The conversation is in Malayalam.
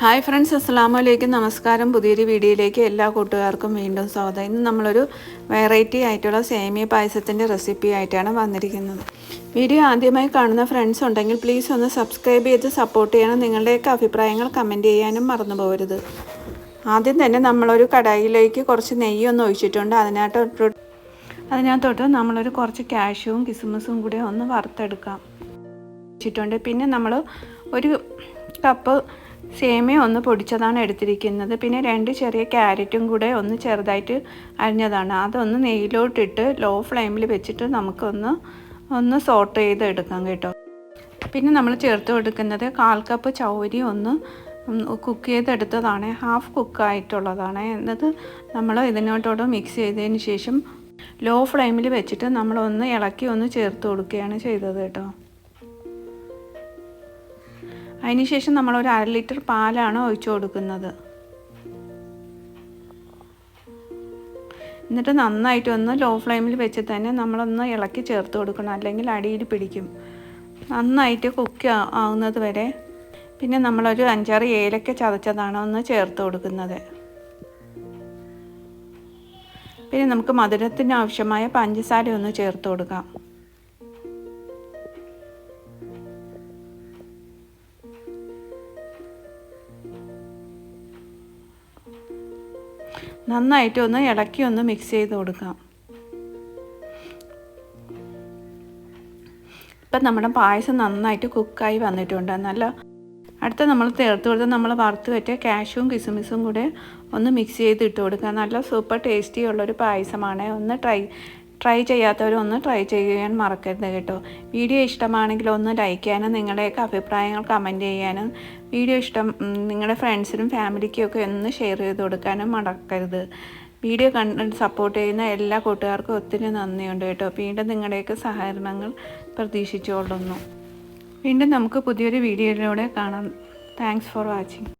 ഹായ് ഫ്രണ്ട്സ് അസ്സാം വലൈക്കും നമസ്കാരം. പുതിയൊരു വീഡിയോയിലേക്ക് എല്ലാ കൂട്ടുകാർക്കും വീണ്ടും സ്വാഗതം. ഇന്ന് നമ്മളൊരു വെറൈറ്റി ആയിട്ടുള്ള സേമിയ പായസത്തിന്റെ റെസിപ്പി ആയിട്ടാണ് വന്നിരിക്കുന്നത്. വീഡിയോ ആദ്യമായി കാണുന്ന ഫ്രണ്ട്സ് ഉണ്ടെങ്കിൽ പ്ലീസ് ഒന്ന് സബ്സ്ക്രൈബ് ചെയ്ത് സപ്പോർട്ട് ചെയ്യണം. നിങ്ങളുടെയൊക്കെ അഭിപ്രായങ്ങൾ കമന്റ് ചെയ്യാനും മറന്നു പോകരുത്. ആദ്യം തന്നെ നമ്മളൊരു കടായിലേക്ക് കുറച്ച് നെയ്യൊന്ന് ഒഴിച്ചിട്ടുണ്ട്. അതിനകത്തോട്ട് അതിനകത്തോട്ട് നമ്മളൊരു കുറച്ച് കാഷ്യൂവും കിസ്മസും കൂടി ഒന്ന് വറുത്തെടുക്കാം. വെച്ചിട്ടുണ്ട് പിന്നെ നമ്മൾ ഒരു കപ്പ് സേമിയ ഒന്ന് പൊടിച്ചതാണ് എടുത്തിരിക്കുന്നത്. പിന്നെ രണ്ട് ചെറിയ ക്യാരറ്റും കൂടെ ഒന്ന് ചെറുതായിട്ട് അരിഞ്ഞതാണ്. അതൊന്ന് നെയ്യിലോട്ടിട്ട് ലോ ഫ്ലെയിമിൽ വെച്ചിട്ട് നമുക്കൊന്ന് ഒന്ന് സോട്ട് ചെയ്ത് എടുക്കാം കേട്ടോ. പിന്നെ നമ്മൾ ചേർത്ത് കൊടുക്കുന്നത് കാൽ കപ്പ് ചൗരി ഒന്ന് കുക്ക് ചെയ്തെടുത്തതാണ്. ഹാഫ് കുക്കായിട്ടുള്ളതാണ്. എന്നത് നമ്മൾ ഇതിനോട്ടോട് മിക്സ് ചെയ്തതിന് ശേഷം ലോ ഫ്ലെയിമിൽ വെച്ചിട്ട് നമ്മളൊന്ന് ഇളക്കി ഒന്ന് ചേർത്ത് കൊടുക്കുകയാണ് ചെയ്തത് കേട്ടോ. അതിനുശേഷം നമ്മൾ ഒരു അര ലിറ്റർ പാലാണ് ഒഴിച്ചു കൊടുക്കുന്നത്. എന്നിട്ട് നന്നായിട്ട് ഒന്ന് ലോ ഫ്ലെയിമിൽ വെച്ച് തന്നെ നമ്മളൊന്ന് ഇളക്കി ചേർത്ത് കൊടുക്കണം. അല്ലെങ്കിൽ അടിയിൽ പിടിക്കും. നന്നായിട്ട് കുക്ക് ആവുന്നത് വരെ. പിന്നെ നമ്മളൊരു അഞ്ചാറ് ഏലക്ക ചതച്ചതാണ് ഒന്ന് ചേർത്ത് കൊടുക്കുന്നത്. പിന്നെ നമുക്ക് മധുരത്തിന് ആവശ്യമായ പഞ്ചസാര ഒന്ന് ചേർത്ത് കൊടുക്കാം. നന്നായിട്ട് ഒന്ന് ഇളക്കി ഒന്ന് മിക്സ് ചെയ്ത് കൊടുക്കാം. ഇപ്പം നമ്മുടെ പായസം നന്നായിട്ട് കുക്കായി വന്നിട്ടുണ്ട്. നല്ല അടുത്ത നമ്മൾ ചേർത്ത് കൊടുത്ത് നമ്മൾ വറുത്ത് വെച്ച കാഷ്യൂവും കിസ്മിസും കൂടെ ഒന്ന് മിക്സ് ചെയ്ത് ഇട്ട് കൊടുക്കുക നല്ല സൂപ്പർ ടേസ്റ്റി ഉള്ളൊരു പായസമാണ്. ഒന്ന് ട്രൈ ട്രൈ ചെയ്യാത്തവരൊന്ന് ട്രൈ ചെയ്യാൻ മറക്കരുത് കേട്ടോ. വീഡിയോ ഇഷ്ടമാണെങ്കിൽ ഒന്ന് ലൈക്ക് ചെയ്യാനും നിങ്ങളുടെയൊക്കെ അഭിപ്രായങ്ങൾ കമന്റ് ചെയ്യാനും വീഡിയോ ഇഷ്ടം നിങ്ങളുടെ ഫ്രണ്ട്സിനും ഫാമിലിക്കും ഒക്കെ ഒന്ന് ഷെയർ ചെയ്ത് കൊടുക്കാനും മറക്കരുത്. വീഡിയോ കണ്ട് സപ്പോർട്ട് ചെയ്യുന്ന എല്ലാ കൂട്ടുകാർക്കും ഒത്തിരി നന്ദിയുണ്ട് കേട്ടോ. വീണ്ടും നിങ്ങളുടെയൊക്കെ സഹകരണങ്ങൾ പ്രതീക്ഷിച്ചുകൊള്ളുന്നു. വീണ്ടും നമുക്ക് പുതിയൊരു വീഡിയോയിലൂടെ കാണാം. Thanks for watching